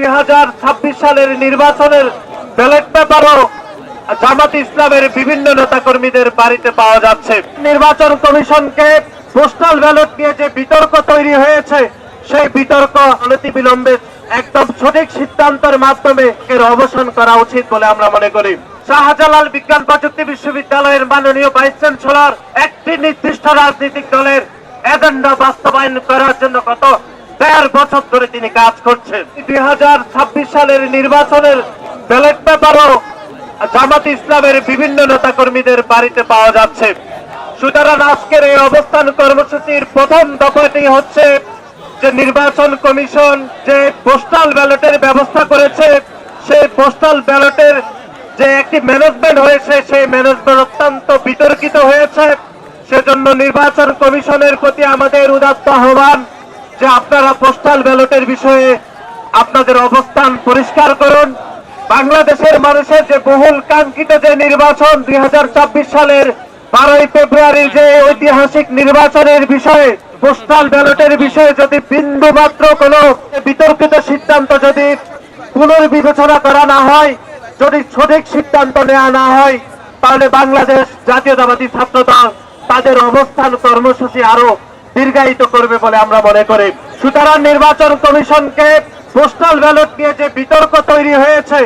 দুই হাজার ছাব্বিশ সালের নির্বাচনের ব্যালট পেপারও জামাত ইসলামের বিভিন্ন নেতাকর্মীদের বাড়িতে পাওয়া যাচ্ছে। নির্বাচন কমিশনকে পোস্টাল ব্যালট নিয়ে যে বিতর্ক তৈরি হয়েছে, সেই বিতর্ক অনতি বিলম্বে একদম সঠিক সিদ্ধান্তের মাধ্যমে এর অবসান করা উচিত বলে আমরা মনে করি। শাহজালাল বিজ্ঞান প্রযুক্তি বিশ্ববিদ্যালয়ের মাননীয় ভাইস চ্যান্সেলর একটি নির্দিষ্ট রাজনৈতিক দলের এজেন্ডা বাস্তবায়ন করার জন্য কত দেড় বছর ধরে তিনি কাজ করছেন। দুই হাজার ছাব্বিশ সালের নির্বাচনের ব্যালট পেপারও জামাত ইসলামের বিভিন্ন নেতাকর্মীদের বাড়িতে পাওয়া যাচ্ছে। সুতরাং আজকের এই অবস্থান কর্মসূচির প্রথম দফাটি হচ্ছে যে নির্বাচন কমিশন যে পোস্টাল ব্যালটের ব্যবস্থা করেছে, সেই পোস্টাল ব্যালটের যে একটি ম্যানেজমেন্ট হয়েছে, সেই ম্যানেজমেন্ট অত্যন্ত বিতর্কিত হয়েছে। সেজন্য নির্বাচন কমিশনের প্রতি আমাদের উদাত্ত আহ্বান। যে আপনারা পোস্টাল ব্যালটের বিষয়ে আপনাদের অবস্থান পরিষ্কার করুন। বাংলাদেশের মানুষের যে বহুল কাঙ্ক্ষিত যে নির্বাচন দুই সালের বারোই ফেব্রুয়ারির যে ঐতিহাসিক নির্বাচনের বিষয়ে পোস্টাল ব্যালটের বিষয়ে যদি বিন্দু মাত্র কোন বিতর্কিত সিদ্ধান্ত যদি পুনর্বিবেচনা করা না হয়, যদি সঠিক সিদ্ধান্ত নেওয়া না হয়, তাহলে বাংলাদেশ জাতীয়তাবাদী ছাত্র দল তাদের অবস্থান কর্মসূচি আরও দীর্ঘায়িত করবে বলে আমরা মনে করি। সুতরাং নির্বাচন কমিশনকে পোস্টাল ব্যালট নিয়ে যে বিতর্ক তৈরি হয়েছে,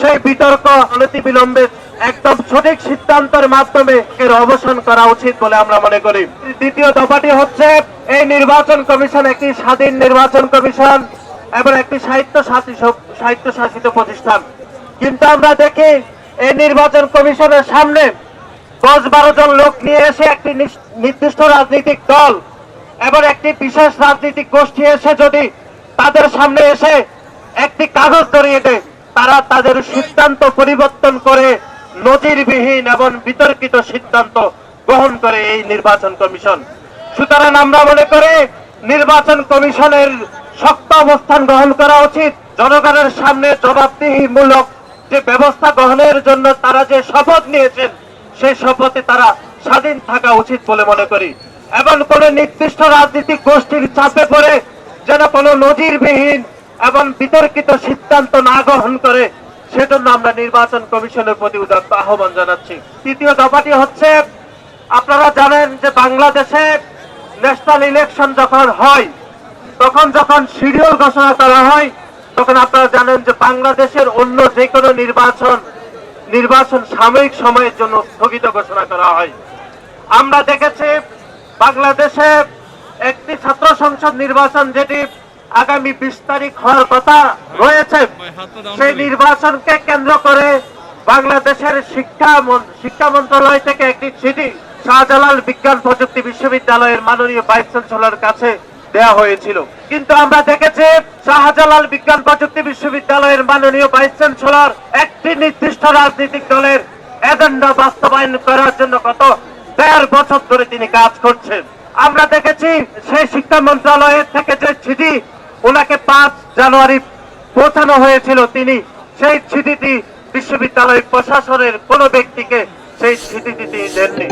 সেই বিতর্ক অনতি বিলম্বে একদম সঠিক সিদ্ধান্তের মাধ্যমে এর অবসান করা উচিত বলে আমরা মনে করি। দ্বিতীয় দফাটি হচ্ছে, এই নির্বাচন কমিশন একটি স্বাধীন নির্বাচন কমিশন এবং একটি সাহিত্য সাহিত্য শাসিত প্রতিষ্ঠান। কিন্তু আমরা দেখি, এই নির্বাচন কমিশনের সামনে দশ বারো জন লোক নিয়ে এসে একটি নির্দিষ্ট রাজনৈতিক দল এবং একটি বিশেষ রাজনৈতিক গোষ্ঠী এসে যদি তাদের সামনে এসে একটি কাগজ ধরিয়ে দেয়, তারা তাদের সিদ্ধান্ত পরিবর্তন করে নজিরবিহীন এবং বিতর্কিত সিদ্ধান্ত গ্রহণ করে এই নির্বাচন কমিশন। সুতরাং আমরা মনে করি নির্বাচন কমিশনের শক্ত অবস্থান গ্রহণ করা উচিত। জনগণের সামনে জবাবদিহিমূলক যে ব্যবস্থা গ্রহণের জন্য তারা যে শপথ নিয়েছেন, সেই শপথে তারা স্বাধীন থাকা উচিত বলে মনে করি। এবং কোন নির্দিষ্ট রাজনৈতিক গোষ্ঠীর চাপে পড়ে যেন কোনো নজিরবিহীন এবং বিতর্কিত সিদ্ধান্ত না গ্রহণ করে, সেজন্য আমরা নির্বাচন কমিশনের প্রতি উদাত্ত আহ্বান জানাচ্ছি। তৃতীয় দফাটি হচ্ছে, আপনারা জানেন যে বাংলাদেশে ন্যাশনাল ইলেকশন যখন হয়, তখন যখন শিডিউল ঘোষণা করা হয়, তখন আপনারা জানেন যে বাংলাদেশের অন্য যে কোনো নির্বাচন নির্বাচন সাময়িক সময়ের জন্য স্থগিত ঘোষণা করা হয়। আমরা দেখেছি বাংলাদেশে একটি ছাত্র সংসদ নির্বাচন যেটি আগামী বিশ তারিখ হওয়ার কথা রয়েছে সেই নির্বাচনকে কেন্দ্র করে বাংলাদেশের শিক্ষা শিক্ষা মন্ত্রণালয় থেকে একটি চিঠি শাহজালাল বিজ্ঞান প্রযুক্তি বিশ্ববিদ্যালয়ের মাননীয় ভাইস চ্যান্সেলর কাছে দেয়া হয়েছিল। কিন্তু আমরা দেখেছি শাহজালাল বিজ্ঞান প্রযুক্তি বিশ্ববিদ্যালয়ের মাননীয় ভাইস চ্যান্সেলর একটি নির্দিষ্ট রাজনৈতিক দলের এজেন্ডা বাস্তবায়ন করার জন্য কত দেড় বছর ধরে তিনি কাজ করছেন। আমরা দেখেছি সেই শিক্ষা মন্ত্রণালয়ের থেকে যে চিঠি, ওনাকে পাঁচ জানুয়ারি পৌঁছানো হয়েছিল তিনি, সেই চিঠিটি বিশ্ববিদ্যালয় প্রশাসনের কোনো ব্যক্তিকে সেই চিঠিটি তিনি দেননি।